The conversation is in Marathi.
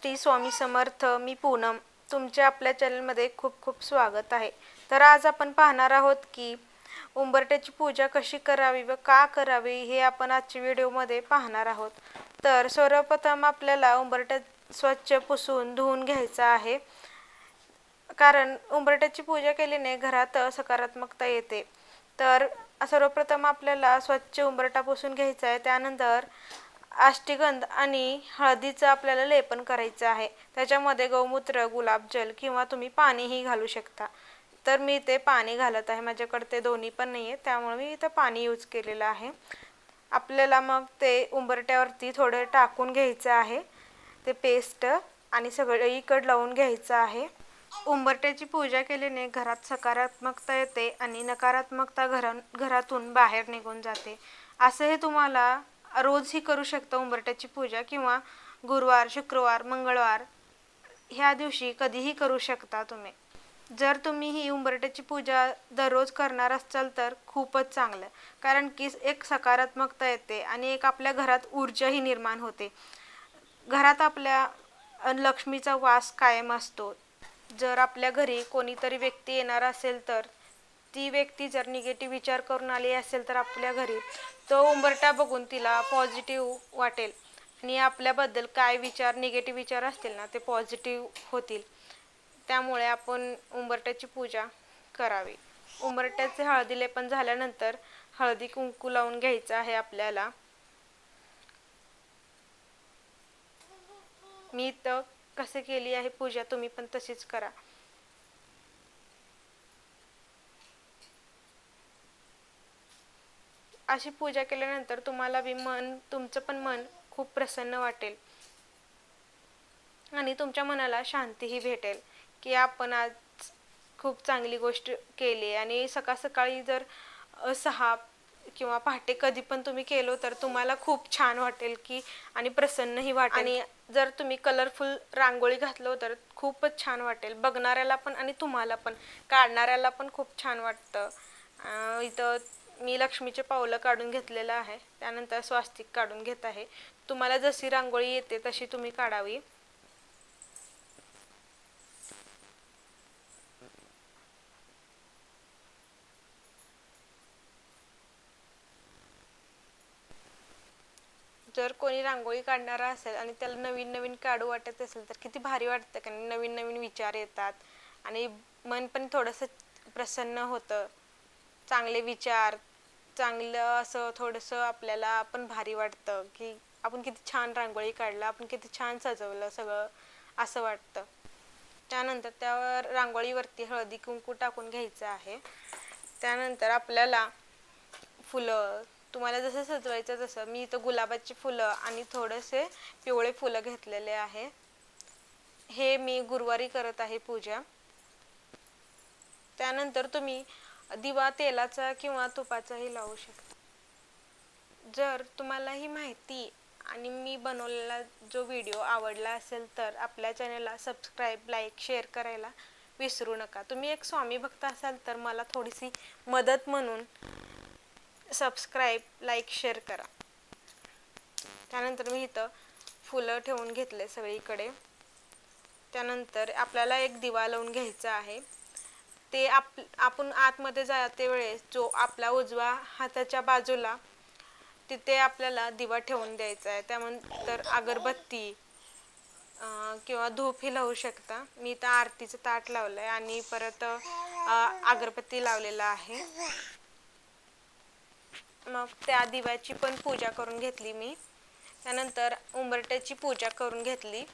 श्री स्वामी समर्थ मी पूनम. तुमचे आपल्या चॅनलमध्ये खूप खूप स्वागत आहे. तर आज आपण पाहणार आहोत की उंबरट्याची पूजा कशी करावी व का करावी हे आपण आजच्या व्हिडिओमध्ये पाहणार आहोत. तर सर्वप्रथम आपल्याला उंबरट्या स्वच्छ पुसून धुवून घ्यायचा आहे. कारण उंबरट्याची पूजा केल्याने घरात सकारात्मकता येते. तर सर्वप्रथम आपल्याला स्वच्छ उंबरटा पुसून घ्यायचा आहे. त्यानंतर अष्टीगंध आणि हळदीचं आपल्याला लेपन करायचं आहे. त्याच्यामध्ये गौमूत्र गुलाबजल किंवा तुम्ही पाणीही घालू शकता. तर मी ते पाणी घालत आहे. माझ्याकडे ते दोन्ही पण नाही आहे त्यामुळे मी इथं पाणी यूज केलेलं आहे. आपल्याला मग ते उंबरट्यावरती थोडं टाकून घ्यायचं आहे. ते पेस्ट आणि सगळं इकड लावून घ्यायचं आहे. उंबरट्याची पूजा केल्याने घरात सकारात्मकता येते आणि नकारात्मकता घरा घरातून बाहेर निघून जाते. असं हे तुम्हाला रोजही करू शकता उंबरट्याची पूजा किंवा गुरुवार शुक्रवार मंगळवार. ह्या दिवशी कधीही करू शकता तुम्ही. जर तुम्ही ही उंबरट्याची पूजा दररोज करणार असाल तर खूपच चांगलं. कारण की एक सकारात्मकता येते आणि एक आपल्या घरात ऊर्जाही निर्माण होते. घरात आपल्या लक्ष्मीचा वास कायम असतो. जर आपल्या घरी कोणीतरी व्यक्ती येणार असेल तर ती व्यक्ती जर निगेटिव्ह विचार करून आली असेल तर आपल्या घरी तो उंबरटा बघून तिला पॉझिटिव्ह वाटेल. आणि आपल्याबद्दल काय विचार निगेटिव्ह विचार असतील ना ते पॉझिटिव्ह होतील. त्यामुळे आपण उंबरट्याची पूजा करावी. उंबरट्याचे हळदीले पण झाल्यानंतर हळदी कुंकू लावून घ्यायचं आहे आपल्याला. मी तर कसे केली आहे पूजा तुम्ही पण तशीच करा. अशी पूजा केल्यानंतर तुम्हाला बी मन तुमचं पण मन खूप प्रसन्न वाटेल. आणि तुमच्या मनाला शांतीही भेटेल की आपण आज खूप चांगली गोष्ट केली आणि सकाळ सकाळी जर सहा किंवा पहाटे कधी पण तुम्ही केलो तर तुम्हाला खूप छान वाटेल की आणि प्रसन्नही वाटेल. आणि जर तुम्ही कलरफुल रांगोळी घातलो तर खूपच छान वाटेल. बघणाऱ्याला पण आणि तुम्हाला पण काढणाऱ्याला पण खूप छान वाटतं. इथं मी लक्ष्मीचे पावलं काढून घेतलेलं आहे. त्यानंतर स्वास्तिक काढून घेत आहे. तुम्हाला जशी रांगोळी येते तशी तुम्ही काढावी. जर कोणी रांगोळी काढणारा असेल आणि त्याला नवीन नवीन काढू वाटत असेल तर किती भारी वाटतं कारण नवीन नवीन विचार येतात. आणि मन पण थोडंसं प्रसन्न होतं. चांगले विचार चांगलं असं थोडंसं आपल्याला पण भारी वाटतं की आपण किती छान रांगोळी काढलं आपण किती छान सजवलं सगळं असं वाटतं. त्यानंतर त्यावर रांगोळीवरती हळदी कुंकू टाकून घ्यायचं आहे. त्यानंतर आपल्याला फुलं तुम्हाला जसं सजवायचं तसं मी इथं गुलाबाची फुलं आणि थोडेसे पिवळे फुलं घेतलेले आहे. हे मी गुरुवारी करत आहे पूजा. त्यानंतर तुम्ही दिवा तेलाचा किंवा तुपाचाही लावू शकता. जर तुम्हाला ही माहिती आणि मी बनवलेला जो व्हिडिओ आवडला असेल तर आपल्या चॅनलला सबस्क्राईब लाईक शेअर करायला विसरू नका. तुम्ही एक स्वामी भक्त असाल तर मला थोडीशी मदत म्हणून सबस्क्राईब लाईक शेअर करा. त्यानंतर मी इथं फुलं ठेवून घेतले सगळीकडे. त्यानंतर आपल्याला एक दिवा लावून घ्यायचा आहे. ते आप आपण आतमध्ये जाते वेळेस जो आपला उजवा हाताच्या बाजूला तिथे आपल्याला दिवा ठेवून द्यायचा आहे. त्यानंतर अगरबत्ती किंवा धूपही लावू शकता. मी तर आरतीचं ताट लावलंय आणि परत अगरबत्ती लावलेला आहे. मग त्या दिव्याची पण पूजा करून घेतली मी. त्यानंतर उंबरट्याची पूजा करून घेतली.